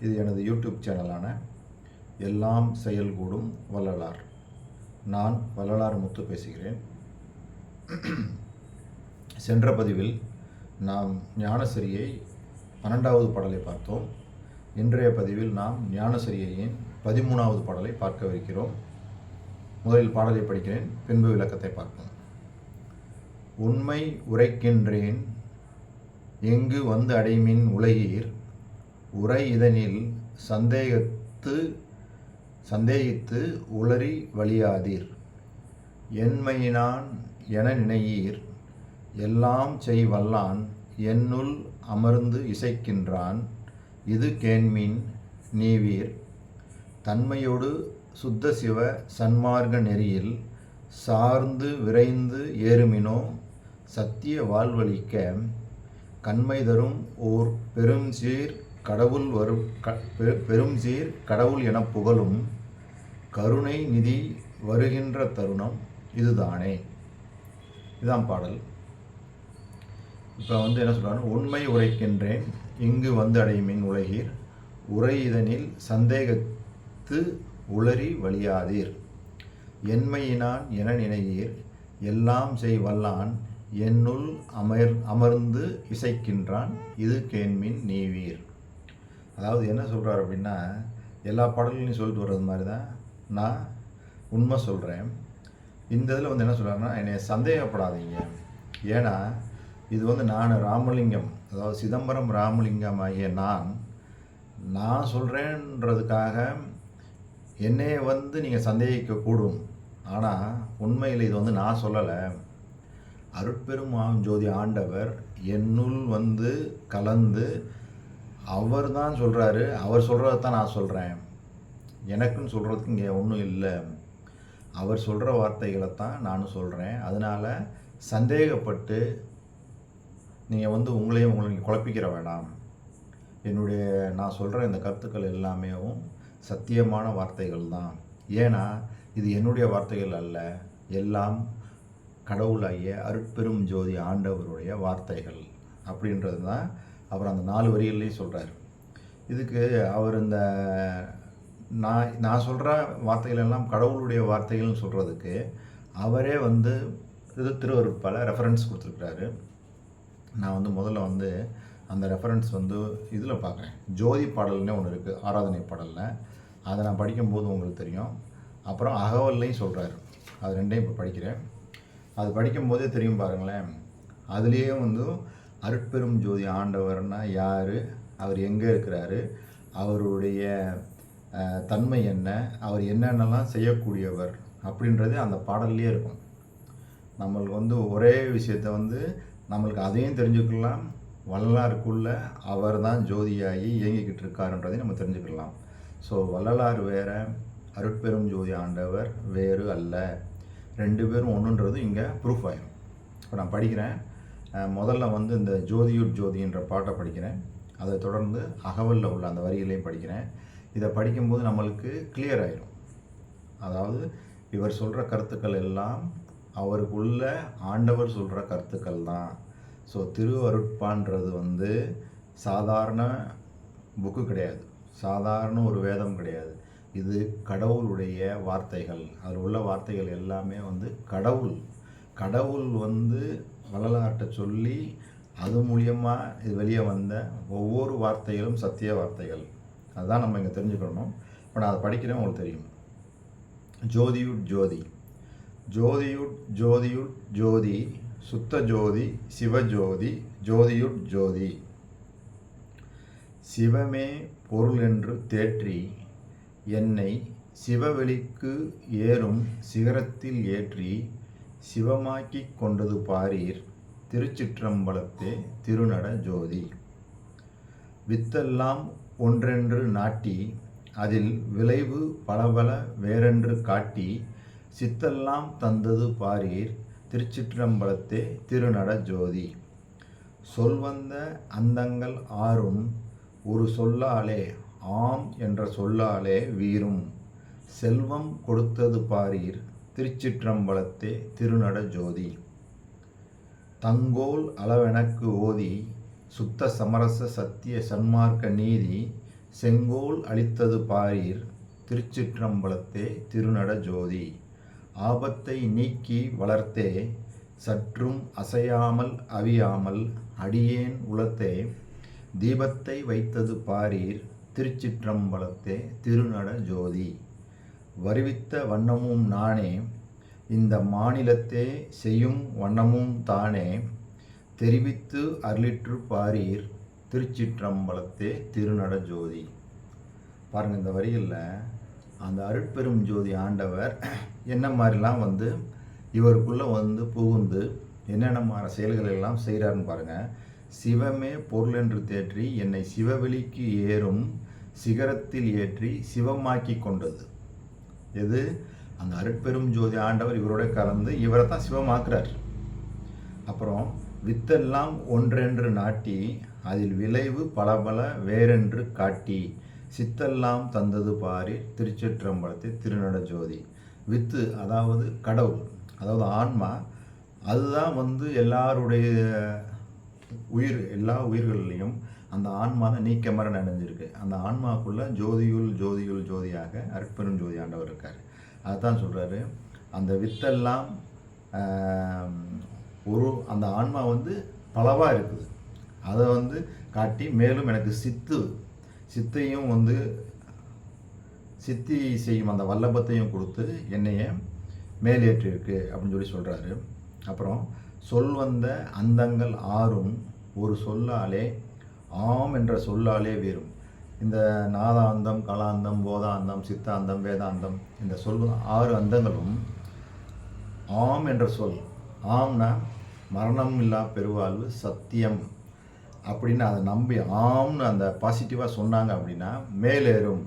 இது எனது யூடியூப் சேனலான எல்லாம் செயல்கூடும் வள்ளலார். நான் வள்ளலார் முத்து பேசுகிறேன். சென்ற பதிவில் நாம் ஞானசரியை பன்னெண்டாவது பாடலை பார்த்தோம். இன்றைய பதிவில் நாம் ஞானசரியையின் பதிமூணாவது பாடலை பார்க்கவிருக்கிறோம். முதலில் பாடலை படிக்கிறேன் பின்பு விளக்கத்தை பார்ப்போம். உண்மை உரைக்கின்றேன் எங்கு வந்து அடைமின் உலகீர் உரை இதனில் சந்தேகத்து சந்தேகித்து உளறி வழியாதீர். என்மையினான் என நினையீர். எல்லாம் செய் வல்லான் என்னுள் அமர்ந்து இசைக்கின்றான். இது கேண்மின் நீவீர். தன்மையோடு சுத்த சிவ சன்மார்க்க நெறியில் சார்ந்து விரைந்து ஏறுமினோ சத்திய வாழ்வழிக்க கண்மை தரும் ஓர் பெரும் சீர் கடவுள் வரும் க பெரும் சீர் கடவுள் என புகழும் கருணை நிதி வருகின்ற தருணம் இதுதானே. இதுதான் பாடல். இப்போ வந்து என்ன சொல்கிறாங்க உண்மை உரைக்கின்றேன் இங்கு வந்து அடையுமின் உலகீர். உரை இதனில் சந்தேகத்து உளறி வழியாதீர். என்மையினான் என நினையீர். எல்லாம் செய் வல்லான் என்னுள் அமர் அமர்ந்து இசைக்கின்றான். இது கேண்மின் நீவீர். அதாவது என்ன சொல்கிறார் அப்படின்னா எல்லா பாடல்களையும் சொல்லிட்டு வர்றது மாதிரி தான் நான் உண்மை சொல்கிறேன் இந்த இதில் வந்து என்ன சொல்கிறாருன்னா என்னை சந்தேகப்படாதீங்க. ஏன்னா இது வந்து நான் ராமலிங்கம் அதாவது சிதம்பரம் ராமலிங்கம் ஆகிய நான் நான் சொல்கிறேன்றதுக்காக என்னையே வந்து நீங்கள் சந்தேகிக்கக்கூடும். ஆனால் உண்மையில் இது வந்து நான் சொல்லலை. அருட்பெருமாம் ஜோதி ஆண்டவர் என்னுள் வந்து கலந்து அவர் தான் சொல்கிறாரு அவர் சொல்கிறத தான் நான் சொல்கிறேன் எனக்குன்னு சொல்கிறதுக்கு இங்கே ஒன்றும் இல்லை. அவர் சொல்கிற வார்த்தைகளை தான் நானும் சொல்கிறேன் அதனால் சந்தேகப்பட்டு நீங்கள் வந்து உங்களையும் உங்களை நீங்கள் குழப்பிக்கிற வேண்டாம் என்னுடைய நான் சொல்கிற இந்த கருத்துக்கள் எல்லாமேவும் சத்தியமான வார்த்தைகள் தான் ஏன்னா இது என்னுடைய வார்த்தைகள் அல்ல. எல்லாம் கடவுளாகிய அருட்பெரும் ஜோதி ஆண்டவருடைய வார்த்தைகள் அப்படின்றது தான் அவர் அந்த நாலு வரிகள்லேயும் சொல்கிறார் இதுக்கு அவர் இந்த நான் நான் சொல்கிற வார்த்தைகள் எல்லாம் கடவுளுடைய வார்த்தைகள்னு சொல்கிறதுக்கு அவரே வந்து இது திருவருட்பால ரெஃபரன்ஸ் கொடுத்துருக்குறாரு. நான் வந்து முதல்ல வந்து அந்த ரெஃபரன்ஸ் வந்து இதில் பார்க்குறேன். ஜோதி பாடல்னே ஒன்று இருக்குது ஆராதனை பாடலில். அதை நான் படிக்கும்போது உங்களுக்கு தெரியும். அப்புறம் அகவல்லையும் சொல்கிறாரு அது ரெண்டையும் இப்போ படிக்கிறேன். அது படிக்கும்போதே தெரியும் பாருங்களேன். அதுலேயே வந்து அருட்பெரும் ஜோதி ஆண்டவர்னா யார்? அவர் எங்கே இருக்கிறாரு? அவருடைய தன்மை என்ன? அவர் என்னென்னலாம் செய்யக்கூடியவர்? அப்படின்றது அந்த பாடல்லையே இருக்கும். நம்மளுக்கு வந்து ஒரே விஷயத்தை வந்து நம்மளுக்கு அதையும் தெரிஞ்சுக்கலாம். வள்ளலாருக்குள்ள அவர் தான் ஜோதியாகி இயங்கிக்கிட்டு இருக்காருன்றதையும் நம்ம தெரிஞ்சுக்கலாம். ஸோ வள்ளலார் வேற அருட்பெரும் ஜோதி ஆண்டவர் வேறு அல்ல. ரெண்டு பேரும் ஒன்றுன்றது இங்கே ப்ரூஃப் ஆயிரும். இப்போ நான் படிக்கிறேன். முதல்ல வந்து இந்த ஜோதியுட் ஜோதின்ற பாட்டை படிக்கிறேன். அதை தொடர்ந்து அகவலில் உள்ள அந்த வரிகளையும் படிக்கிறேன். இதை படிக்கும்போது நம்மளுக்கு கிளியர் ஆகிடும் அதாவது இவர் சொல்கிற கருத்துக்கள் எல்லாம் அவருக்குள்ள ஆண்டவர் சொல்கிற கருத்துக்கள் தான். ஸோ திருவருட்பான்றது வந்து சாதாரண புக்கு கிடையாது. சாதாரண ஒரு வேதம் கிடையாது. இது கடவுளுடைய வார்த்தைகள். அதில் உள்ள வார்த்தைகள் எல்லாமே வந்து கடவுள். கடவுள் வந்து வள்ளலார்ட்ட சொல்லி அது மூலியமாக இது வெளியே வந்த ஒவ்வொரு வார்த்தைகளும் சத்திய வார்த்தைகள். அதுதான் நம்ம இங்கே தெரிஞ்சுக்கணும். இப்போ நான் அதை படிக்கிறேன் உங்களுக்கு தெரியும். ஜோதியுட் ஜோதி. ஜோதியுட் ஜோதியுட் ஜோதி. சுத்த ஜோதி சிவஜோதி ஜோதியுட் ஜோதி. சிவமே பொருள் என்று தேற்றி என்னை சிவவெளிக்கு ஏறும் சிகரத்தில் ஏற்றி சிவமாக்கி கொண்டது பாரீர் திருச்சிற்றம்பலத்தே திருநட ஜோதி. வித்தெல்லாம் ஒன்றென்று நாட்டி அதில் விளைவு பலபல வேறென்று காட்டி சித்தெல்லாம் தந்தது பாரீர் திருச்சிற்றம்பலத்தே திருநட ஜோதி. சொல்வந்த அந்தங்கள் ஆறும் ஒரு சொல்லாலே ஆம் என்ற சொல்லாலே வீரும் செல்வம் கொடுத்தது பாரீர் திருச்சிற்றம்பலத்தே திருநட ஜோதி. தங்கோல் அளவெனக்கு ஓதி சுத்த சமரச சத்திய சன்மார்க்க நீதி செங்கோல் அளித்தது பாரீர் திருச்சிற்றம்பலத்தே திருநட ஜோதி. ஆபத்தை நீக்கி வளர்த்தே சற்றும் அசையாமல் அவியாமல் அடியேன் உளத்தே தீபத்தை வைத்தது பாரீர் திருச்சிற்றம்பலத்தே திருநட ஜோதி. வருவித்த வண்ணமும் நானே இந்த மாநிலத்தே செய்யும் வண்ணமும் தானே தெரிவித்து அருளிற்று பாரீர் திருச்சிற்றம்பலத்தே திருநட ஜோதி. பாருங்கள் இந்த வரிகளில் அந்த அருட்பெரும் ஜோதி ஆண்டவர் என்ன மாதிரிலாம் வந்து இவருக்குள்ளே வந்து புகுந்து என்னென்ன மாதிரி செயல்கள் எல்லாம் செய்கிறாருன்னு பாருங்கள் சிவமே பொருள் என்று தேற்றி என்னை சிவவெளிக்கு ஏறும் சிகரத்தில் ஏற்றி சிவமாக்கி கொண்டது. எது? அந்த அருட்பெரும் ஜோதி ஆண்டவர் இவரோட கலந்து இவரை தான் சிவமாக்குறார். அப்புறம் வித்தெல்லாம் ஒன்றென்று நாட்டி அதில் விளைவு பலபல வேறென்று காட்டி சித்தெல்லாம் தந்தது பாரி திருச்சிற்றம்பலத்தை திருநட ஜோதி. வித்து அதாவது கடவுள் அதாவது ஆன்மா அதுதான் வந்து எல்லாருடைய உயிர் எல்லா உயிர்கள்லையும் அந்த ஆன்மா தான் நீக்கமர நடந்திருக்கு அந்த ஆன்மாக்குள்ளே ஜோதியுள் ஜோதியுள் ஜோதியாக அற்பெரும் ஜோதி ஆண்டவர் இருக்கார். அதுதான் சொல்கிறாரு அந்த வித்தெல்லாம் ஒரு அந்த ஆன்மா வந்து பலவாக இருக்குது. அதை வந்து காட்டி மேலும் எனக்கு சித்து சித்தையும் வந்து சித்தி செய்யும் அந்த வல்லபத்தையும் கொடுத்து என்னைய மேலேற்றிருக்கு அப்படின்னு சொல்லி சொல்கிறாரு அப்புறம் சொல் வந்த அந்தங்கள் ஆறும் ஒரு சொல்லாலே ஆம் என்ற சொல்லாலே வேறும். இந்த நாதாந்தம் கலாந்தம் போதாந்தம் சித்தாந்தம் வேதாந்தம் இந்த சொல் ஆறு அந்தங்களும் ஆம் என்ற சொல். ஆம்னா மரணம் இல்லா பெருவாழ்வு சத்தியம் அப்படின்னு அதை நம்பி ஆம்னு அந்த பாசிட்டிவாக சொன்னாங்க அப்படின்னா மேலேறும்.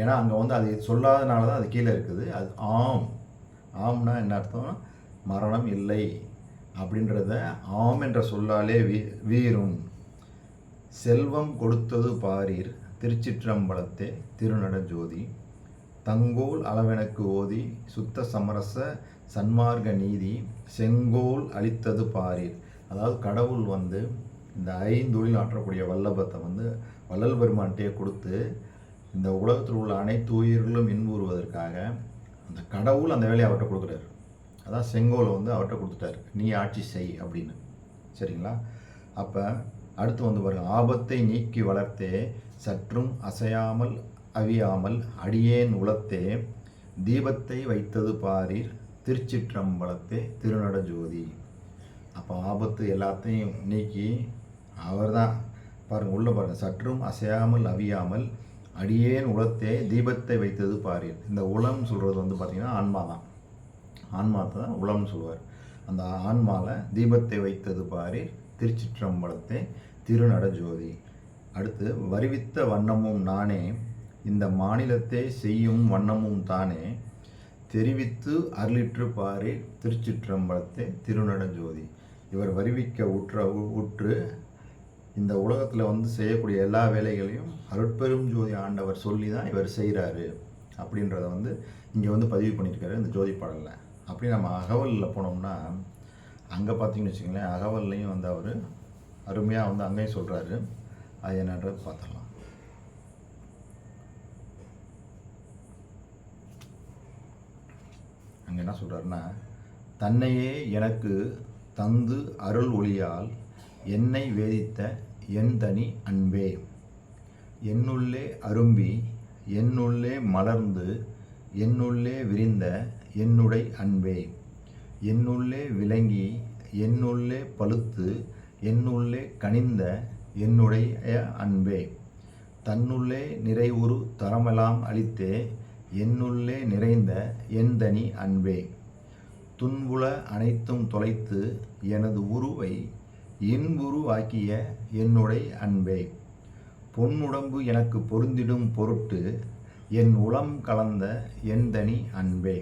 ஏன்னா அங்கே வந்து அது சொல்லாதனால தான் அது கீழே இருக்குது. அது ஆம். ஆம்னா என்ன அர்த்தம் மரணம் இல்லை அப்படின்றத ஆம் என்ற சொல்லாலே வீ வீரும். செல்வம் கொடுத்தது பாரீர் திருச்சிற்றம்பலத்தே திருநடஜோதி தங்கோல் அளவெனக்கு ஓதி சுத்த சமரச சன்மார்க்க நீதி செங்கோல் அளித்தது பாரீர். அதாவது கடவுள் வந்து இந்த ஐந்தொழில் ஆற்றக்கூடிய வல்லபத்தை வந்து வள்ளல் பெருமான்கிட்டே கொடுத்து இந்த உலகத்தில் உள்ள அனைத்து உயிர்களும் இன்புறுவதற்காக அந்த கடவுள் அந்த வேலையை அவர்கிட்ட கொடுக்குறாரு. அதான் செங்கோலை வந்து அவர்கிட்ட கொடுத்துட்டாரு. நீ ஆட்சி செய் அப்படின்னு. சரிங்களா? அப்போ அடுத்து வந்து பாருங்கள் ஆபத்தை நீக்கி வளர்த்தே சற்றும் அசையாமல் அவியாமல் அடியேன் உளத்தே தீபத்தை வைத்தது பாரீர் திருச்சிற்றம்பலத்தே திருநட ஜோதி அப்போ ஆபத்து எல்லாத்தையும் நீக்கி அவர் தான் பாருங்கள் உள்ளே பாருங்கள் சற்றும் அசையாமல் அவியாமல் அடியேன் உளத்தே தீபத்தை வைத்தது பாரீர். இந்த உளம் சொல்கிறது வந்து பார்த்திங்கன்னா ஆன்மா தான். ஆன்மாத்தை தான் உளம்னு சொல்லுவார். அந்த ஆன்மாவில் தீபத்தை வைத்தது பாரி திருச்சிற்றம்பலத்தை திருநட ஜோதி அடுத்து வருவித்த வண்ணமும் நானே இந்த மாநிலத்தை செய்யும் வண்ணமும் தானே தெரிவித்து அருளிற்று பாரி திருச்சிற்றம்பலத்தை திருநட ஜோதி இவர் வருவிக்க உற்ற உற்று இந்த உலகத்தில் வந்து செய்யக்கூடிய எல்லா வேலைகளையும் அருட்பெரும் ஜோதி ஆண்டவர் சொல்லி தான் இவர் செய்கிறாரு அப்படின்றத வந்து இங்கே வந்து பதிவு பண்ணியிருக்காரு இந்த ஜோதி பாடலில். அப்படி நம்ம அகவலில் போனோம்னா அங்கே பார்த்தீங்கன்னு வச்சுங்களேன் அகவல்லையும் வந்து அவர் அருமையாக வந்து அங்கேயும் சொல்கிறாரு அது என்னன்றது பார்த்துடலாம் அங்கே என்ன சொல்கிறாருன்னா தன்னையே எனக்கு தந்து அருள் ஒளியால் என்னை வேதித்த என் தனி அன்பே. என்னுள்ளே அரும்பி என்னுள்ளே மலர்ந்து என்னுள்ளே விரிந்த என்னுடை அன்பே. என்னுள்ளே விளங்கி என்னுள்ளே பழுத்து என்னுள்ளே கனிந்த என்னுடைய அன்பே. தன்னுள்ளே நிறைவுறு தரமெல்லாம் அளித்தே என்னுள்ளே நிறைந்த என் தனி அன்பே. துன்புல அனைத்தும் தொலைத்து எனது உருவை இன்புருவாக்கிய என்னுடைய அன்பே. பொன்னுடம்பு எனக்கு பொருந்திடும் பொருட்டு என் உளம் கலந்த எந்தனி அன்பே.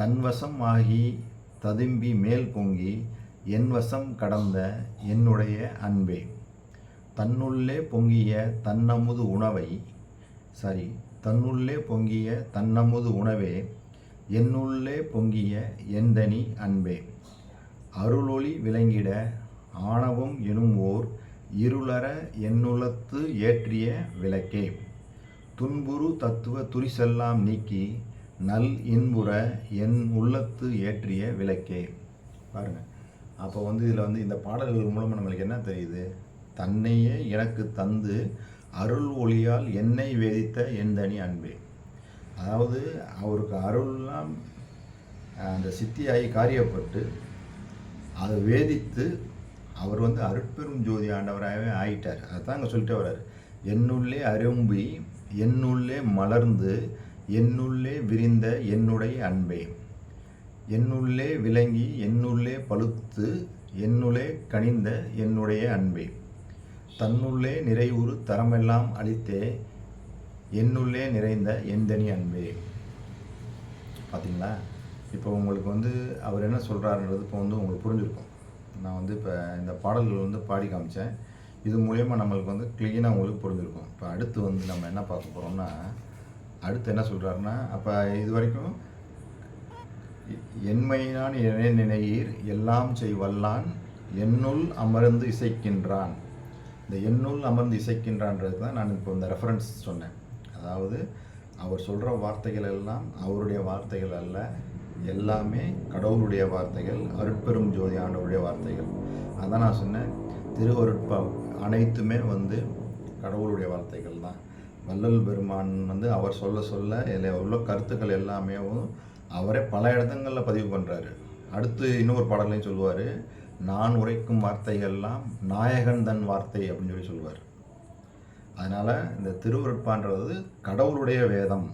தன்வசம் ஆகி ததும்பி மேல் பொங்கி என் வசம் கடந்த என்னுடைய அன்பே. தன்னுள்ளே பொங்கிய தன்னமுது உணவை சாரி தன்னுள்ளே பொங்கிய தன்னமுது உணவே என்னுள்ளே பொங்கிய எந்தனி அன்பே. அருளொளி விளங்கிட ஆணவம் எனும் ஓர் இருளற என்னுளத்து ஏற்றிய விளக்கே. துன்புறு தத்துவ துரிசெல்லாம் நீக்கி நல் இன்புற என் உள்ளத்து ஏற்றிய விளக்கே. பாருங்கள் அப்போ வந்து இதில் வந்து இந்த பாடல்கள் மூலமாக நம்மளுக்கு என்ன தெரியுது? தன்னையே எனக்கு தந்து அருள் ஒளியால் என்னை வேதித்த என் தனி அன்பே. அதாவது அவருக்கு அருள்லாம் அந்த சித்தியாகி காரியப்பட்டு அதை வேதித்து அவர் வந்து அருட்பெரும் ஜோதி ஆண்டவராகவே ஆயிட்டார். அதான் அங்கே சொல்லிட்டு வர்றார். என்னுள்ளே அரும்பி என்னுள்ளே மலர்ந்து என்னுள்ளே விரிந்த என்னுடைய அன்பே. என்னுள்ளே விளங்கி என்னுள்ளே பழுத்து என்னுள்ளே கனிந்த என்னுடைய அன்பே. தன்னுள்ளே நிறைவுறு தரமெல்லாம் அளித்தே என்னுள்ளே நிறைந்த எந்தனி அன்பே. பார்த்தீங்களா இப்போ உங்களுக்கு வந்து அவர் என்ன சொல்கிறாருன்றது இப்போ வந்து உங்களுக்கு புரிஞ்சிருக்கும். நான் வந்து இப்போ இந்த பாடல்கள் வந்து பாடி காமிச்சேன். இது மூலயமா நம்மளுக்கு வந்து க்ளீனாக உங்களுக்கு புரிஞ்சிருக்கும். இப்போ அடுத்து வந்து நம்ம என்ன பார்க்க போகிறோம்னா அடுத்து என்ன சொல்கிறாருன்னா அப்போ இது வரைக்கும் என்மையினான் என நினையீர் எல்லாம் செய்வல்லான் என்னுள் அமர்ந்து இசைக்கின்றான். இந்த என்னுள் அமர்ந்து இசைக்கின்றான்றது தான் நான் இப்போ இந்த ரெஃபரன்ஸ் சொன்னேன். அதாவது அவர் சொல்கிற வார்த்தைகள் எல்லாம் அவருடைய வார்த்தைகள் அல்ல எல்லாமே கடவுளுடைய வார்த்தைகள் அருட்பெரும் ஜோதி ஆண்டவருடைய வார்த்தைகள். அதான் நான் சொன்னேன் திருவருட்பா அனைத்துமே வந்து கடவுளுடைய வார்த்தைகள். வள்ளல் பெருமான் வந்து அவர் சொல்ல சொல்ல இதில் உள்ள கருத்துக்கள் எல்லாமே அவரே பல இடங்களில் பதிவு பண்ணுறாரு அடுத்து இன்னொரு பாடலையும் சொல்லுவார். நான் உரைக்கும் வார்த்தைகள்லாம் நாயகன் தன் வார்த்தை அப்படின்னு சொல்லி சொல்லுவார். அதனால் இந்த திருவருட்பான்றது கடவுளுடைய வேதம்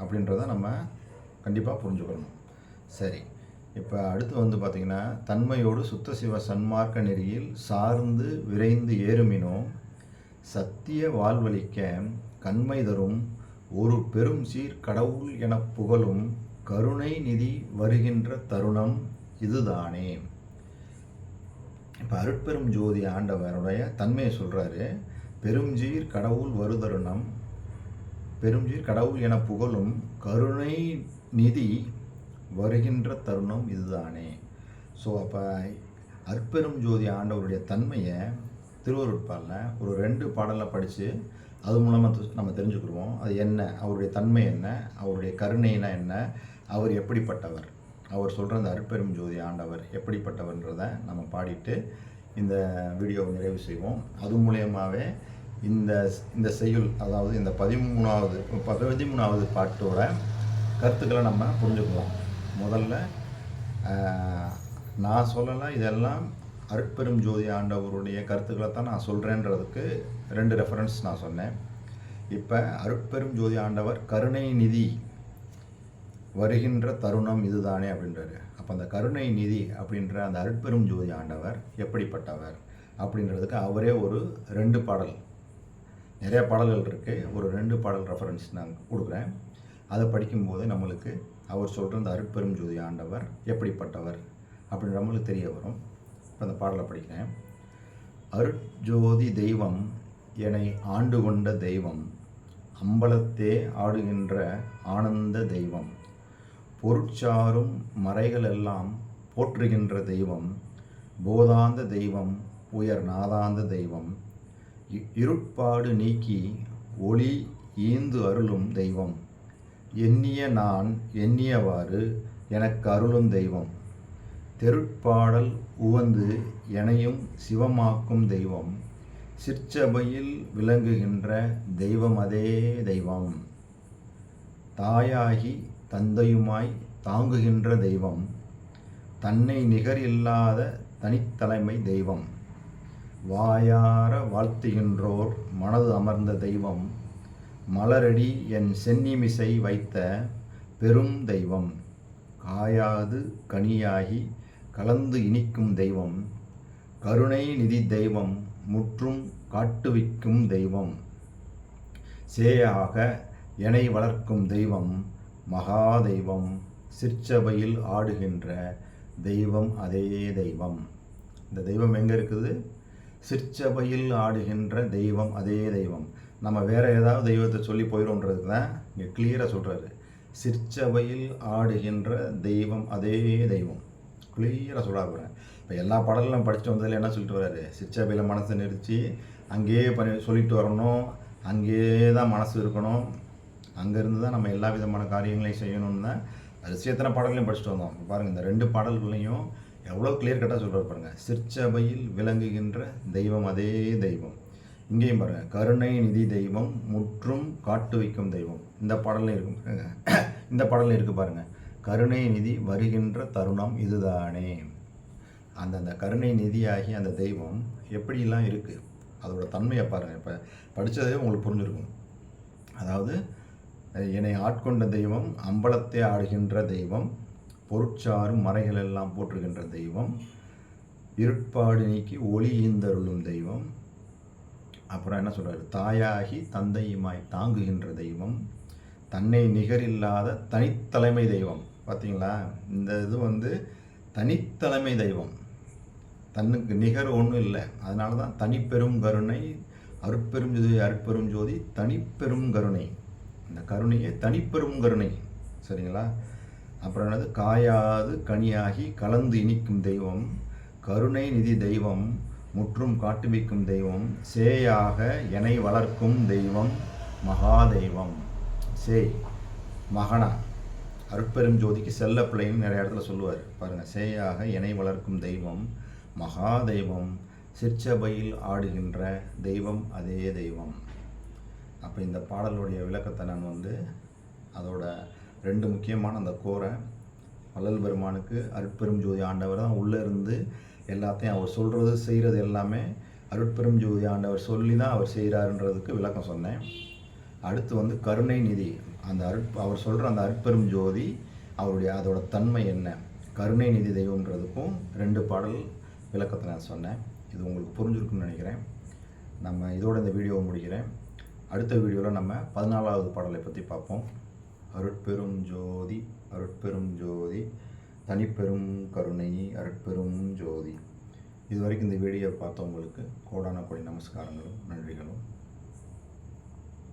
அப்படின்றத நம்ம கண்டிப்பாக புரிஞ்சுக்கணும். சரி இப்போ அடுத்து வந்து பார்த்திங்கன்னா தன்மையோடு சுத்த சிவ சன்மார்க்க நெறியில் சார்ந்து விரைந்து ஏறுமினோம் சத்திய வாழ்வழிக்க கண்மை தரும் ஒரு பெரும் சீர் கடவுள் எனப் புகழும் கருணை நிதி வருகின்ற தருணம் இதுதானே. இப்போ அருட்பெரும் ஜோதி ஆண்டவருடைய தன்மையை சொல்கிறாரு பெருஞ்சீர் கடவுள் வருதருணம் பெருஞ்சீர் கடவுள் என புகழும் கருணை நிதி வருகின்ற தருணம் இதுதானே. ஸோ அப்போ அற்பெரும் ஜோதி ஆண்டவருடைய தன்மையை திருவருட்பாலில் ஒரு ரெண்டு பாடலை படித்து அது மூலமாக நம்ம தெரிஞ்சுக்கிடுவோம். அது என்ன? அவருடைய தன்மை என்ன? அவருடைய கருணைனா என்ன? அவர் எப்படிப்பட்டவர்? அவர் சொல்கிற அந்த அற்பெரும் ஜோதி ஆண்டவர் எப்படிப்பட்டவன்றதை நம்ம பாடிட்டு இந்த வீடியோவை நிறைவு செய்வோம். அது மூலயமாவே இந்த இந்த செய்யுள் அதாவது இந்த பதிமூணாவது பதிமூணாவது பாட்டோட கருத்துக்களை நம்ம புரிஞ்சுக்கலாம். முதல்ல நான் சொல்லலாம் இதெல்லாம் அருட்பெரும் ஜோதி ஆண்டவருடைய கருத்துக்களை தான் நான் சொல்கிறேன்றதுக்கு ரெண்டு ரெஃபரன்ஸ் நான் சொன்னேன். இப்போ அருட்பெரும் ஜோதி ஆண்டவர் கருணை நிதி வருகின்ற தருணம் இதுதானே அப்படின்றாரு. அப்போ அந்த கருணை நிதி அப்படின்ற அந்த அருட்பெரும் ஜோதி ஆண்டவர் எப்படிப்பட்டவர் அப்படின்றதுக்கு அவரே ஒரு ரெண்டு பாடல். நிறைய பாடல்கள் இருக்குது ஒரு ரெண்டு பாடல் ரெஃபரன்ஸ் நான் கொடுக்குறேன். அதை படிக்கும்போது நம்மளுக்கு அவர் சொல்கிற அந்த அருட்பெரும் ஜோதி ஆண்டவர் எப்படிப்பட்டவர் அப்படின்னு நம்மளுக்கு தெரிய வரும். இப்போ அந்த பாடலை படிக்கிறேன். அருட்ஜோதி தெய்வம் என்னை ஆண்டு கொண்ட தெய்வம் அம்பலத்தே ஆடுகின்ற ஆனந்த தெய்வம் பொருட்சாரும் மறைகள் எல்லாம் போற்றுகின்ற தெய்வம் போதாந்த தெய்வம் உயர் நாதாந்த தெய்வம் இருட்பாடு நீக்கி ஒளி ஈந்து அருளும் தெய்வம் எண்ணிய நான் எண்ணியவாறு எனக்கு அருளும் தெய்வம் தெருட்பாடல் உவந்து எனையும் சிவமாக்கும் தெய்வம் சிற்சபையில் விளங்குகின்ற தெய்வம் அதே தெய்வம். தாயாகி தந்தையுமாய் தாங்குகின்ற தெய்வம் தன்னை நிகர் இல்லாத தனித்தலைமை தெய்வம். வாயார வாழ்த்துகின்றோர் மனது அமர்ந்த தெய்வம் மலரடி என் சென்னிமிசை வைத்த பெரும் தெய்வம். காயாது கனியாகி கலந்து இனிக்கும் தெய்வம் கருணை நிதி தெய்வம் முற்றும் காட்டுவிக்கும் தெய்வம். சேயாக எனை வளர்க்கும் தெய்வம் மகா தெய்வம் சிற்சபையில் ஆடுகின்ற தெய்வம் அதே தெய்வம். இந்த தெய்வம் எங்கே இருக்குது? சிற்சபையில் ஆடுகின்ற தெய்வம் அதே தெய்வம். நம்ம வேற ஏதாவது தெய்வத்தை சொல்லி போயிடும்ன்றது தான் இங்கே கிளியராக சொல்கிறாரு சிற்சபையில் ஆடுகின்ற தெய்வம் அதே தெய்வம். கிளியராக சொல்ல போகிறேன் இப்போ எல்லா பாடலும் படிச்சுட்டு வந்ததில் என்ன சொல்லிட்டு வர்றாரு? சிற்சபையில் மனசை நிறுத்தி அங்கேயே பண்ணி சொல்லிட்டு வரணும். அங்கேயே தான் மனசு இருக்கணும். அங்கேருந்து தான் நம்ம எல்லா விதமான காரியங்களையும் செய்யணும்னு தான் அது பாடல்களையும் படிச்சுட்டு வந்தோம். பாருங்கள் இந்த ரெண்டு பாடல்களையும் எவ்வளோ கிளியர் கட்டாக சொல்கிறார் பாருங்கள் சிற்சபையில் விளங்குகின்ற தெய்வம் அதே தெய்வம். இங்கேயும் பாருங்கள் கருணை நிதி தெய்வம் முற்றும் காட்டு வைக்கும் தெய்வம். இந்த பாடலையும் இருக்கும் பாருங்கள் இந்த பாடலையும் இருக்குது பாருங்கள் கருணை நிதி வருகின்ற தருணம் இதுதானே? அந்தந்த கருணை நிதியாகி அந்த தெய்வம் எப்படிலாம் இருக்குது அதோட தன்மையை பாருங்கள் இப்போ படித்ததே உங்களுக்கு புரிஞ்சிருக்கும். அதாவது என்னை ஆட்கொண்ட தெய்வம் அம்பலத்தை ஆடுகின்ற தெய்வம் பொருட்சாரும் மறைகளெல்லாம் போற்றுகின்ற தெய்வம் இருட்பாடு நீக்கி ஒளி ஈந்தருளும் தெய்வம் அப்புறம் என்ன சொல்கிறார் தாயாகி தந்தையுமாய் தாங்குகின்ற தெய்வம் தன்னை நிகரில்லாத தனித்தலைமை தெய்வம். பார்த்தீங்களா இந்த இது வந்து தனித்தலைமை தெய்வம். தன்னுக்கு நிகர் ஒன்றும் இல்லை. அதனால தான் தனிப்பெரும் கருணை அருட்பெரும் ஜோதி அருட்பெரும் ஜோதி தனிப்பெரும் கருணை. இந்த கருணையே தனிப்பெரும் கருணை. சரிங்களா? அப்புறம் என்னது? காயாது கனியாகி கலந்து இனிக்கும் தெய்வம் கருணை நிதி தெய்வம் முற்றும் காட்டுவிக்கும் தெய்வம் சேயாக எனை வளர்க்கும் தெய்வம் மகா தெய்வம் மகனா. அருட்பெரும் ஜோதிக்கு செல்ல பிள்ளைன்னு நிறைய இடத்துல சொல்லுவார். பாருங்க சேயாக இணை வளர்க்கும் தெய்வம் மகா தெய்வம் சிற்சபையில் ஆடுகின்ற தெய்வம் அதே தெய்வம். அப்போ இந்த பாடலுடைய விளக்கத்தை நான் வந்து அதோட ரெண்டு முக்கியமான அந்த கோரை வள்ளல் பெருமானுக்கு அருட்பெரும் ஜோதி ஆண்டவர் தான் உள்ளே இருந்து எல்லாத்தையும் அவர் சொல்கிறது செய்கிறது எல்லாமே அருட்பெரும் ஜோதி ஆண்டவர் சொல்லி தான் அவர் செய்கிறாருன்றதுக்கு விளக்கம் சொன்னேன். அடுத்து வந்து கருணை நிதி அந்த அருட் அவர் சொல்கிற அந்த அருட்பெரும் ஜோதி அவருடைய அதோட தன்மை என்ன? கருணை நிதி தெய்வம்ன்றதுக்கும் ரெண்டு பாடல் விளக்கத்தை நான் சொன்னேன். இது உங்களுக்கு புரிஞ்சிருக்குன்னு நினைக்கிறேன். நம்ம இதோட இந்த வீடியோவை முடிக்கிறேன். அடுத்த வீடியோவில் நம்ம பதினாலாவது பாடலை பற்றி பார்ப்போம். அருட்பெரும் ஜோதி அருட்பெரும் ஜோதி தனிப்பெரும் கருணை அருட்பெரும் ஜோதி. இது வரைக்கும் இந்த வீடியோ பார்த்தவங்களுக்கு கோடான கோடி நமஸ்காரங்களும் நன்றிகளும்.